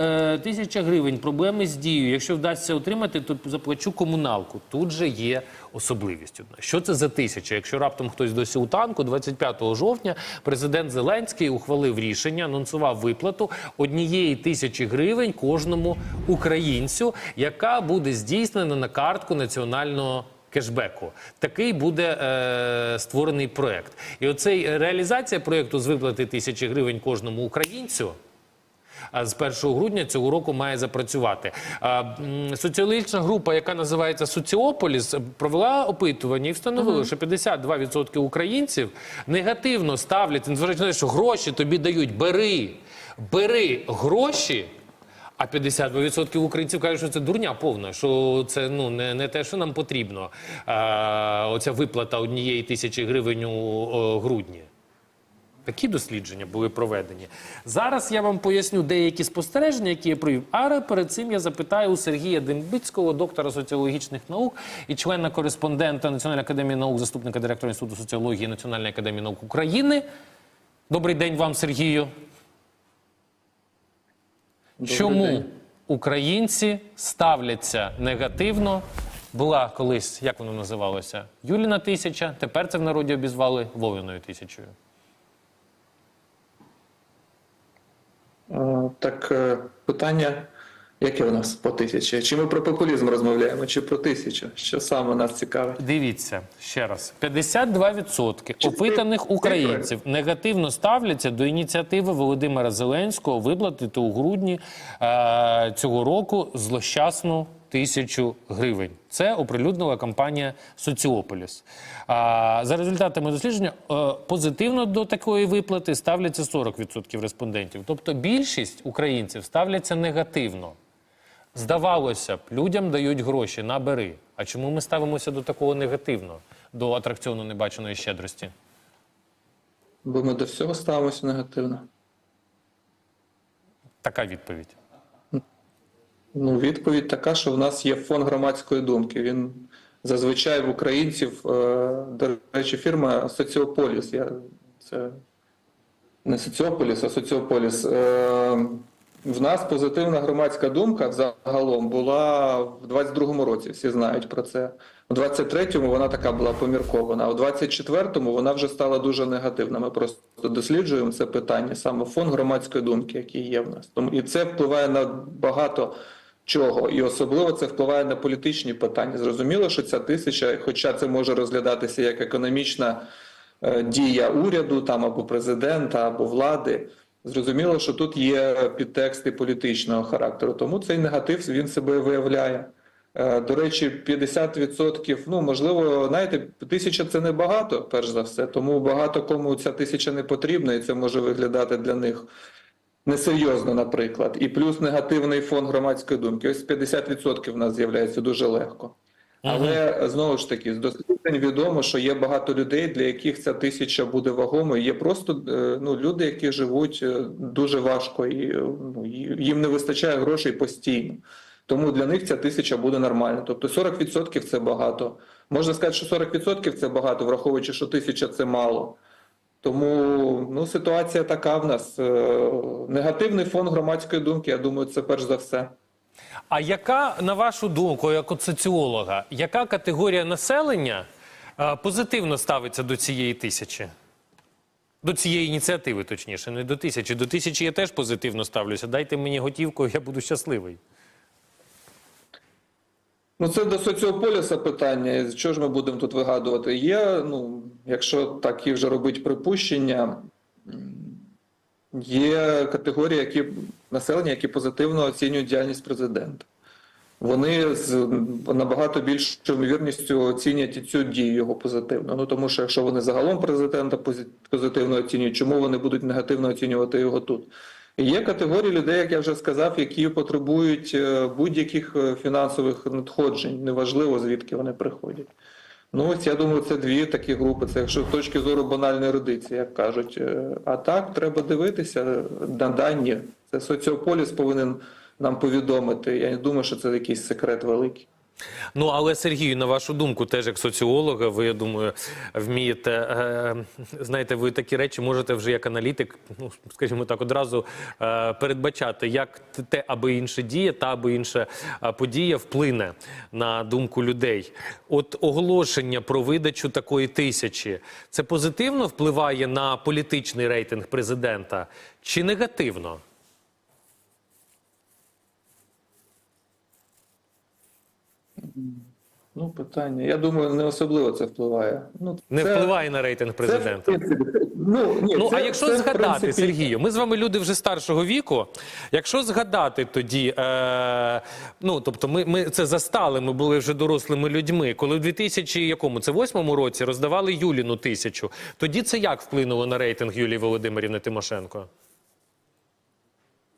Е, Тисяча гривень, проблеми з дією. Якщо вдасться отримати, то заплачу комуналку. Тут же є особливість. Що це за тисяча? Якщо раптом хтось досі у танку, 25 жовтня президент Зеленський ухвалив рішення, анонсував виплату однієї тисячі гривень кожному українцю, яка буде здійснена на картку національного. Кешбеку такий буде е, створений проект, і оцей е, реалізація проекту з виплати тисячі гривень кожному українцю з 1 грудня цього року має запрацювати. Соціологічна група, яка називається Соціополіс, провела опитування і встановила, що 52% українців негативно ставляться, незважаючи на те, що гроші тобі дають, бери, бери гроші. А 52% українців кажуть, що це дурня повна, що це ну не, не те, що нам потрібно. А, оця виплата однієї тисячі гривень у о, грудні. Такі дослідження були проведені. Зараз я вам поясню деякі спостереження, які я провів. Але перед цим я запитаю у Сергія Дембицького, доктора соціологічних наук і члена кореспондента Національної академії наук, заступника директора Інституту соціології Національної академії наук України. Добрий день вам, Сергію. Чому день. українці ставляться негативно? Була колись, як воно називалося? Юліна тисяча. Тепер це в народі обізвали Вовиною тисячою. Е, Так, е, питання, яке у нас по тисячі? Чи ми про популізм розмовляємо, чи про тисячу? Що саме нас цікавить? Дивіться ще раз: 52% опитаних українців негативно ставляться до ініціативи Володимира Зеленського виплатити у грудні е, цього року злощасну тисячу гривень. Це оприлюднила компанія Соціополіс. А за результатами дослідження е, позитивно до такої виплати ставляться 40% респондентів. Тобто більшість українців ставляться негативно. Здавалося б, людям дають гроші, набери. А чому ми ставимося до такого негативно, до атракціону небаченої щедрості? Бо ми до всього ставимося негативно. Така відповідь. Ну, відповідь така, що в нас є фон громадської думки. Він зазвичай в українців, е, до речі, фірма Соціополіс. Я, це не Соціополіс, а Соціополіс. Е, В нас позитивна громадська думка загалом була в 22-му році. Всі знають про це. У 23-му вона така була поміркована, а у 24-му вона вже стала дуже негативна. Ми просто досліджуємо це питання, саме фон громадської думки, який є в нас. І це впливає на багато чого, і особливо це впливає на політичні питання. Зрозуміло, що ця тисяча, хоча це може розглядатися як економічна е, дія уряду, там або президента, або влади. Зрозуміло, що тут є підтексти політичного характеру, тому цей негатив він себе виявляє. Е, До речі, 50%, ну можливо, знаєте, тисяча це не багато, перш за все, тому багато кому ця тисяча не потрібна, і це може виглядати для них несерйозно, наприклад. І плюс негативний фон громадської думки. Ось 50% в нас з'являється дуже легко. Але знову ж таки, з досліджень відомо, що є багато людей, для яких ця тисяча буде вагомою. Є просто е, ну, люди, які живуть е, дуже важко, і е, ну, і їм не вистачає грошей постійно. Тому для них ця тисяча буде нормальна. Тобто 40% це багато. Можна сказати, що 40% це багато, враховуючи, що тисяча це мало. Тому ну, ситуація така в нас. Е, Негативний фон громадської думки, я думаю, це перш за все. А яка, на вашу думку, як от соціолога, яка категорія населення е, позитивно ставиться до цієї тисячі? До цієї ініціативи, точніше, не до тисячі. До тисячі я теж позитивно ставлюся. Дайте мені готівку, я буду щасливий. Ну, це до соціополіса питання. Що ж ми будемо тут вигадувати? Є, ну, якщо такі вже робить припущення, є категорії які, населення, які позитивно оцінюють діяльність президента. Вони з набагато більшою ймовірністю оцінять і цю дію його позитивно. Ну тому що якщо вони загалом президента позитивно оцінюють, чому вони будуть негативно оцінювати його тут? Є категорії людей, як я вже сказав, які потребують е, будь-яких е, фінансових надходжень, неважливо звідки вони приходять. Ну, ось я думаю, це дві такі групи. Це якщо з точки зору банальної ерудиції, як кажуть. Е, А так треба дивитися на дані. Це соціополіс повинен нам повідомити. Я не думаю, що це якийсь секрет великий. Ну але Сергію, на вашу думку, теж як соціолога, ви я думаю, вмієте е, знаєте, ви такі речі можете вже як аналітик, ну скажімо так, одразу е, передбачати, як те аби інше діє, та аби інша е, подія вплине на думку людей. От оголошення про видачу такої тисячі це позитивно впливає на політичний рейтинг президента чи негативно? Ну, питання. Я думаю, не особливо це впливає. Ну, Не це- впливає на рейтинг президента. принципі, ну, ні, Ну, це- а якщо це, згадати, принципі, Сергію, ми з вами люди вже старшого віку. Якщо згадати тоді, е, ну тобто, ми, ми це застали, ми були вже дорослими людьми. Коли в 2000 якому це восьмому році роздавали Юліну тисячу, тоді це як вплинуло на рейтинг Юлії Володимирівни Тимошенко?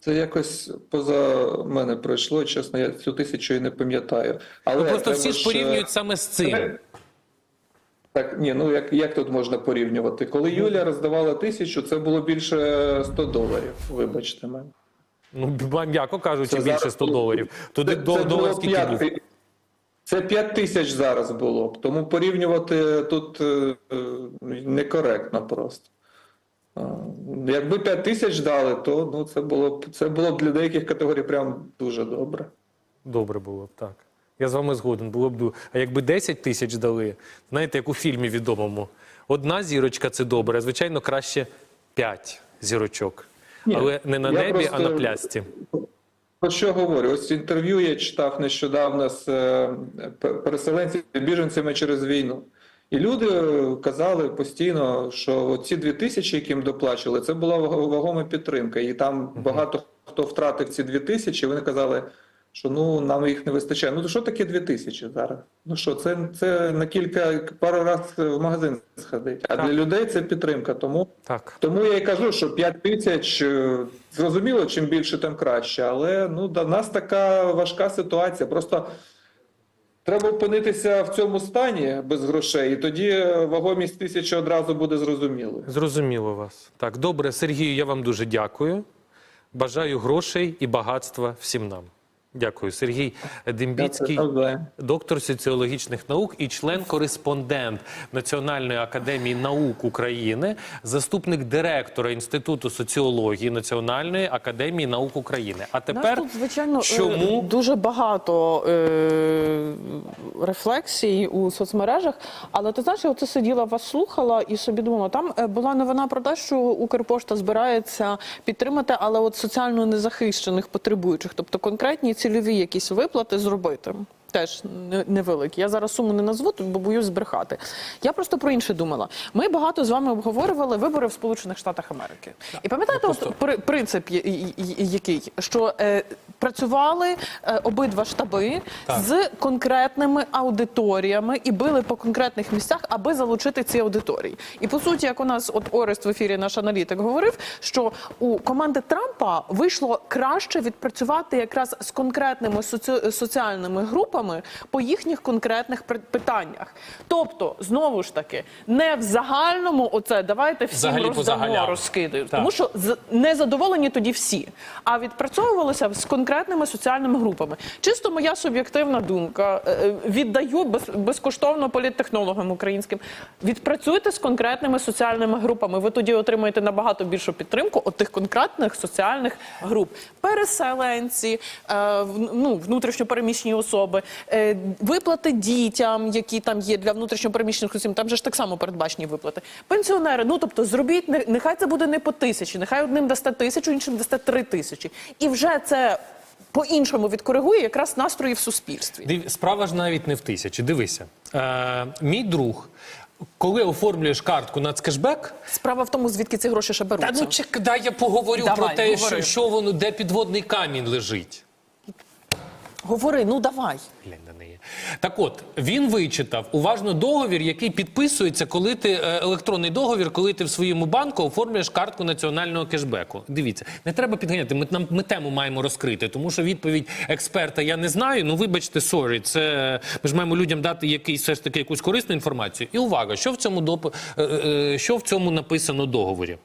Це якось поза мене пройшло, чесно, я цю тисячу і не пам'ятаю. Але Ну просто всі ж порівнюють саме з цим. Так, ні, ну як, як тут можна порівнювати? Коли Юля роздавала тисячу, це було більше 100 доларів. Вибачте мене. Ну м'яко кажучи, Це більше 100 було- доларів. Туди Це, до це долар скільки 5, був? це 5 тисяч зараз було. Тому порівнювати тут е, е, некоректно просто. Якби 5 тисяч дали, то ну, це було б це було б для деяких категорій прям дуже добре. Добре було б так. Я з вами згоден. Було б А якби 10 тисяч дали, знаєте, як у фільмі відомому, одна зірочка це добре, а звичайно, краще 5 зірочок. Ні, Але не на небі, а на плясці. Про що говорю? Ось інтерв'ю я читав нещодавно з е, переселенцями, біженцями через війну. І люди казали постійно, що ці дві тисячі, які їм доплачували, це була вагома підтримка. І там багато хто втратив ці дві тисячі. Вони казали, що ну нам їх не вистачає. Ну то що таке дві тисячі зараз? Ну що, це, це на кілька пару разів в магазин сходить. А Так. для людей це підтримка. Тому Так. тому я і кажу, що 5 тисяч е, зрозуміло, чим більше, тим краще. Але ну до нас така важка ситуація. Просто треба опинитися в цьому стані без грошей, і тоді е, вагомість тисячі одразу буде зрозумілою. Зрозуміло вас. Так, добре, Сергію, я вам дуже дякую. Бажаю грошей і багатства всім нам. Дякую, Сергій Дембіцький. Доктор соціологічних наук і член-кореспондент Національної академії наук України, заступник директора Інституту соціології Національної академії наук України. А тепер тут, звичайно, е, чому дуже багато е, рефлексій у соцмережах. Але ти знаєш, я оце сиділа вас слухала і собі думала, там е, була новина про те, що Укрпошта збирається підтримати, але от соціально незахищених потребуючих, тобто конкретні цільові якісь виплати зробити. Теж не- невеликі. Я зараз суму не назву, бо боюсь збрехати. Я просто про інше думала. Ми багато з вами обговорювали вибори в Сполучених Штатах Америки. І пам'ятаєте, Ну, от при- принцип який? Що е, працювали е, обидва штаби Так. з конкретними аудиторіями і били по конкретних місцях, аби залучити ці аудиторії. І по суті, як у нас от Орест в ефірі наш аналітик говорив, що у команди Трампа вийшло краще відпрацювати якраз з конкретними соці... соціальними групами по їхніх конкретних питаннях. Тобто, знову ж таки, не в загальному оце давайте всім Взагалі роздамо, розкидають. Тому що не задоволені тоді всі, а відпрацьовувалося з конкретними соціальними групами. Чисто моя суб'єктивна думка. е, е, Віддаю без, безкоштовно політтехнологам українським. Відпрацюйте з конкретними соціальними групами. Ви тоді отримаєте набагато більшу підтримку от тих конкретних соціальних груп. Переселенці, е, ну, внутрішньопереміщені особи, виплати дітям, які там є для внутрішньопереміщених осіб. Там же ж так само передбачені виплати. Пенсіонери, ну тобто зробіть, нехай це буде не по тисячі, нехай одним дасте тисячу, іншим дасте три тисячі. І вже це по-іншому відкоригує якраз настрої в суспільстві. Див- справа ж навіть не в тисячі. Дивися, е, мій друг, коли оформлюєш картку нацкешбек, Справа в тому, звідки ці гроші ще та беруться. ну чек, дай я поговорю Давай, про те, що, що воно, де підводний камінь лежить. Говори, ну давай. Глянь на неї. Так от, він вичитав уважно договір, який підписується, коли ти е, електронний договір, коли ти в своєму банку оформлюєш картку національного кешбеку. Дивіться, не треба підганяти. Ми нам ми тему маємо розкрити, тому що відповідь експерта я не знаю. Ну вибачте, сорі, це ми ж маємо людям дати якийсь все ж таки якусь корисну інформацію. І увага, що в цьому доп... е, е, що в цьому написано договорі.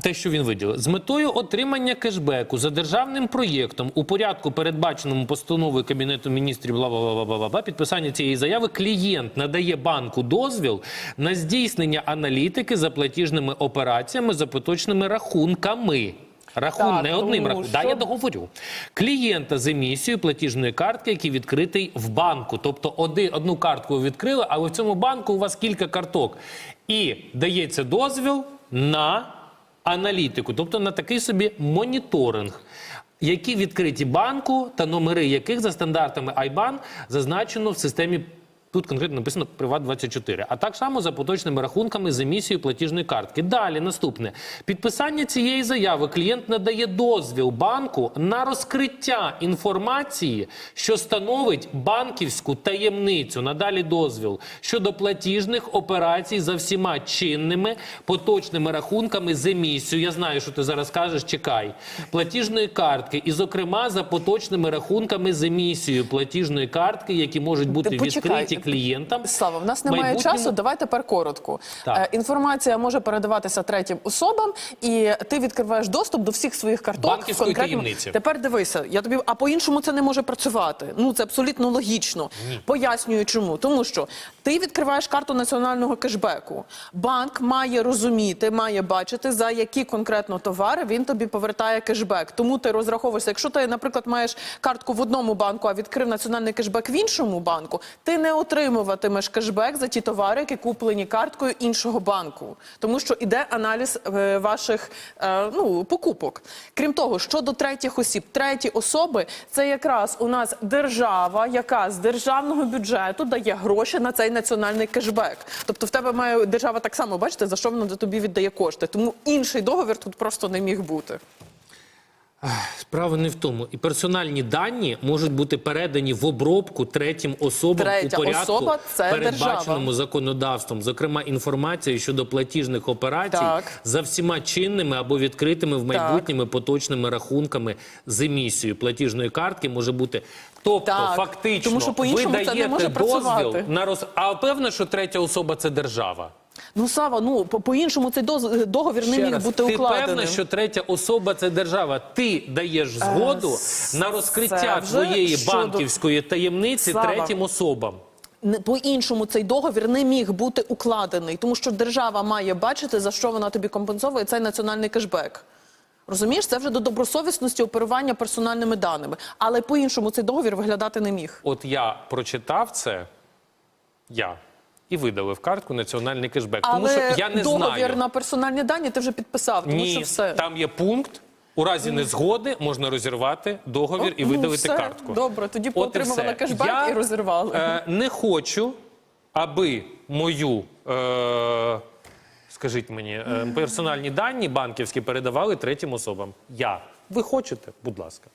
Те, що він виділив, з метою отримання кешбеку за державним проєктом у порядку, передбаченому постановою Кабінету міністрів, бла бла бла бла. Підписання цієї заяви клієнт надає банку дозвіл на здійснення аналітики за платіжними операціями за поточними рахунками. Рахун Так, не одним рахунком. що- Да, я договорю. Клієнта з емісією платіжної картки, який відкритий в банку. Тобто оди, одну картку ви відкрили, але в цьому банку у вас кілька карток. І дається дозвіл на аналітику, тобто на такий собі моніторинг. Які відкриті банку та номери яких за стандартами IBAN зазначено в системі. Тут конкретно написано Приват24. А так само за поточними рахунками з емісією платіжної картки. Далі наступне підписання цієї заяви клієнт надає дозвіл банку на розкриття інформації, що становить банківську таємницю. Надалі дозвіл щодо платіжних операцій за всіма чинними поточними рахунками з емісією. Я знаю, що ти зараз кажеш. Чекай платіжної картки, і зокрема за поточними рахунками з емісією платіжної картки, які можуть бути відкриті клієнтам. Слава, в нас немає майбутньому- часу. Давай тепер коротко. Так. Е, інформація може передаватися третім особам, і ти відкриваєш доступ до всіх своїх карток. Банківської в конкретному- таємниці. Тепер дивися, я тобі, а по-іншому це не може працювати. Ну це абсолютно логічно. Пояснюю, чому. Тому що ти відкриваєш карту національного кешбеку. Банк має розуміти, має бачити, за які конкретно товари він тобі повертає кешбек. Тому ти розраховуєшся. Якщо ти, наприклад, маєш картку в одному банку, а відкрив національний кешбек в іншому банку, ти не отримуватимеш кешбек за ті товари, які куплені карткою іншого банку, тому що іде аналіз е, ваших е, ну покупок. Крім того, щодо третіх осіб, треті особи це якраз у нас держава, яка з державного бюджету дає гроші на цей національний кешбек. Тобто, в тебе має держава так само бачите, за що вона тобі віддає кошти. Тому інший договір тут просто не міг бути. Справа не в тому. І персональні дані можуть бути передані в обробку третім особам Третя у порядку, особа – це передбаченому держава. законодавством. Зокрема, інформація щодо платіжних операцій Так. за всіма чинними або відкритими в майбутніми поточними рахунками з емісією платіжної картки може бути. Тобто, Так. фактично, Тому що ви даєте дозвіл працювати. на роз... А певно, що третя особа це держава. Ну Сава, ну по- по-іншому цей доз- договір не Ще міг раз, бути ти укладеним. певна, що третя особа це держава. Ти даєш згоду с- на розкриття вже твоєї щодо- банківської таємниці Слава. третім особам. Не- по-іншому цей договір не міг бути укладений, тому що держава має бачити, за що вона тобі компенсовує цей національний кешбек. Розумієш, це вже до добросовісності оперування персональними даними. Але по-іншому цей договір виглядати не міг. От я прочитав це, я. І видалив картку національний кешбек. Тому що я не договір знаю. на персональні дані ти вже підписав, тому що все. там є пункт. У разі незгоди можна розірвати договір і Ну, видалити все. картку. Добре, тоді От поотримувала кешбек Я, і розірвали. Е, не хочу, аби мою, е, скажіть мені, е, персональні дані банківські передавали третім особам. Я. Ви хочете? Будь ласка.